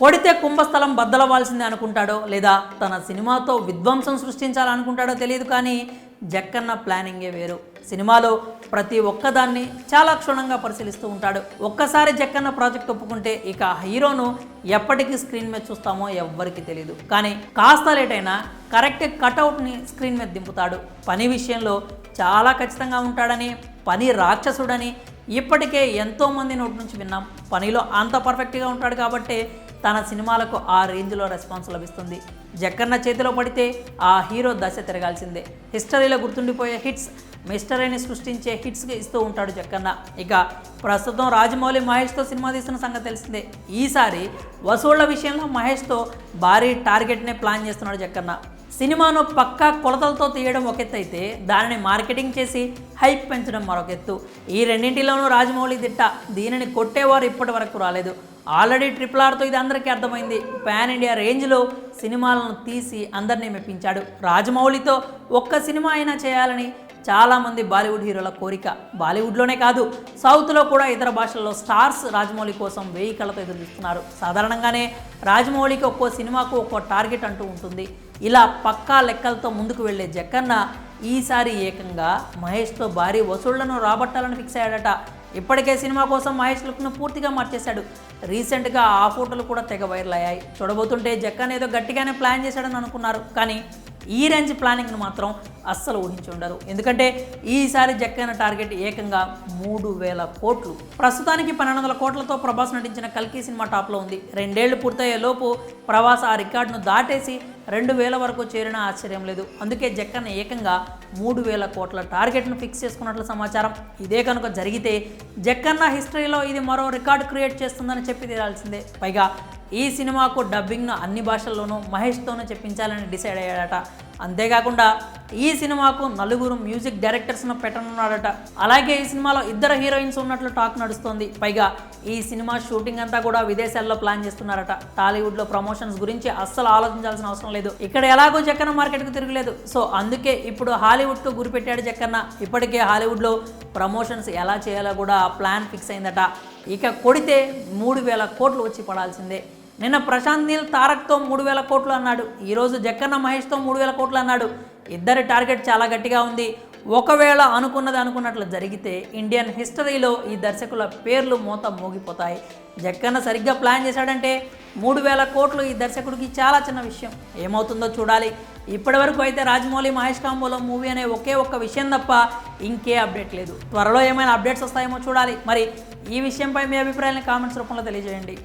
కొడితే కుంభస్థలం బద్దలవ్వాల్సిందే అనుకుంటాడో లేదా తన సినిమాతో విధ్వంసం సృష్టించాలనుకుంటాడో తెలియదు కానీ జక్కన్న ప్లానింగే వేరు. సినిమాలో ప్రతి ఒక్కదాన్ని చాలా క్షుణ్ణంగా పరిశీలిస్తూ ఉంటాడు. ఒక్కసారి జక్కన్న ప్రాజెక్ట్ ఒప్పుకుంటే ఇక హీరోను ఎప్పటికీ స్క్రీన్ మీద చూస్తామో ఎవ్వరికి తెలియదు కానీ కాస్త లేట్ అయినా కరెక్ట్ కటౌట్ని స్క్రీన్ మీద దింపుతాడు. పని విషయంలో చాలా ఖచ్చితంగా ఉంటాడని పని రాక్షసుడని ఇప్పటికే ఎంతోమంది నోటి నుంచి విన్నాం పనిలో అంత పర్ఫెక్ట్గా ఉంటాడు కాబట్టి తన సినిమాలకు ఆ రేంజ్లో రెస్పాన్స్ లభిస్తుంది. జక్కన్న చేతిలో పడితే ఆ హీరో దశ తిరగాల్సిందే. హిస్టరీలో గుర్తుండిపోయే హిట్స్ మిస్టరీని సృష్టించే హిట్స్కి ఇస్తూ ఉంటాడు జక్కన్న. ఇక ప్రస్తుతం రాజమౌళి మహేష్తో సినిమా తీస్తున్న సంగతి తెలిసిందే. ఈసారి వసూళ్ళ విషయంలో మహేష్తో భారీ టార్గెట్నే ప్లాన్ చేస్తున్నాడు జక్కన్న. సినిమాను పక్కా కొలతలతో తీయడం ఒక ఎత్తు అయితే దానిని మార్కెటింగ్ చేసి హైప్ పెంచడం మరొక ఎత్తు. ఈ రెండింటిలోనూ రాజమౌళి దిట్ట దీనిని కొట్టేవారు ఇప్పటి వరకు రాలేదు. ఆల్రెడీ ట్రిపుల్ ఆర్తో ఇది అందరికీ అర్థమైంది. పాన్ ఇండియా రేంజ్లో సినిమాలను తీసి అందరినీ మెప్పించాడు. రాజమౌళితో ఒక్క సినిమా అయినా చేయాలని చాలామంది బాలీవుడ్ హీరోల కోరిక బాలీవుడ్లోనే కాదు సౌత్లో కూడా ఇతర భాషల్లో స్టార్స్ రాజమౌళి కోసం వేయి కళ్ళతో ఎదురు చూస్తున్నారు సాధారణంగానే రాజమౌళికి ఒక్కో సినిమాకు ఒక్కో టార్గెట్ అంటూ ఉంటుంది. ఇలా పక్కా లెక్కలతో ముందుకు వెళ్ళే జక్కన్న ఈసారి ఏకంగా మహేష్తో భారీ వసూళ్ళను రాబట్టాలని ఫిక్స్ అయ్యాడట. ఇప్పటికే సినిమా కోసం మహేష్ లుక్ను పూర్తిగా మార్చేశాడు. రీసెంట్గా ఆ ఫోటోలు కూడా తెగ వైరల్ అయ్యాయి. చూడబోతుంటే జక్కన్ ఏదో గట్టిగానే ప్లాన్ చేశాడని అనుకున్నారు. కానీ ఈ రేంజ్ ప్లానింగ్ను మాత్రం అస్సలు ఊహించి ఉండరు. ఎందుకంటే ఈసారి జక్కన్న టార్గెట్ ఏకంగా మూడు వేల కోట్లు. ప్రస్తుతానికి పన్నెండు వందల కోట్లతో ప్రభాస్ నటించిన కల్కి సినిమా టాప్లో ఉంది. రెండేళ్ళు పూర్తయ్యే లోపు ప్రభాస్ ఆ రికార్డును దాటేసి రెండు వేల వరకు చేరినా ఆశ్చర్యం లేదు. అందుకే జక్కన్న ఏకంగా మూడు వేల కోట్ల టార్గెట్ను ఫిక్స్ చేసుకున్నట్లు సమాచారం ఇదే కనుక జరిగితే జక్కన్న హిస్టరీలో ఇది మరో రికార్డు క్రియేట్ చేస్తుందని చెప్పి తీరాల్సిందే. పైగా ఈ సినిమాకు డబ్బింగ్ను అన్ని భాషల్లోనూ మహేష్తోనూ చెప్పించాలని డిసైడ్ అయ్యాడట. అంతేకాకుండా ఈ సినిమాకు నలుగురు మ్యూజిక్ డైరెక్టర్స్ను పెట్టనున్నాడట. అలాగే ఈ సినిమాలో ఇద్దరు హీరోయిన్స్ ఉన్నట్లు టాక్ నడుస్తోంది. పైగా ఈ సినిమా షూటింగ్ అంతా కూడా విదేశాల్లో ప్లాన్ చేస్తున్నారట. టాలీవుడ్లో ప్రమోషన్స్ గురించి అస్సలు ఆలోచించాల్సిన అవసరం లేదు. ఇక్కడ ఎలాగో జక్కన్న మార్కెట్కు తిరగలేదు. సో అందుకే ఇప్పుడు హాలీవుడ్కు గురిపెట్టాడు జక్కన్న. ఇప్పటికే హాలీవుడ్లో ప్రమోషన్స్ ఎలా చేయాలో కూడా ప్లాన్ ఫిక్స్ అయిందట. ఇక కొడితే మూడు వేల కోట్లు వచ్చి పడాల్సిందే. నిన్న ప్రశాంత్ నీల్ తారక్తో మూడు వేల కోట్లు అన్నాడు. ఈరోజు జక్కన్న మహేష్తో మూడు వేల కోట్లు అన్నాడు. ఇద్దరి టార్గెట్ చాలా గట్టిగా ఉంది. ఒకవేళ అనుకున్నది అనుకున్నట్లు జరిగితే ఇండియన్ హిస్టరీలో ఈ దర్శకుల పేర్లు మూత మోగిపోతాయి. జక్కన్న సరిగ్గా ప్లాన్ చేశాడంటే మూడు వేల కోట్లు ఈ దర్శకుడికి చాలా చిన్న విషయం. ఏమవుతుందో చూడాలి. ఇప్పటి వరకు అయితే రాజమౌళి మహేష్ కాంబోలో మూవీ అనే ఒకే ఒక్క విషయం తప్ప ఇంకే అప్డేట్ లేదు. త్వరలో ఏమైనా అప్డేట్స్ వస్తాయేమో చూడాలి. మరి ఈ విషయంపై మీ అభిప్రాయాన్ని కామెంట్స్ రూపంలో తెలియజేయండి.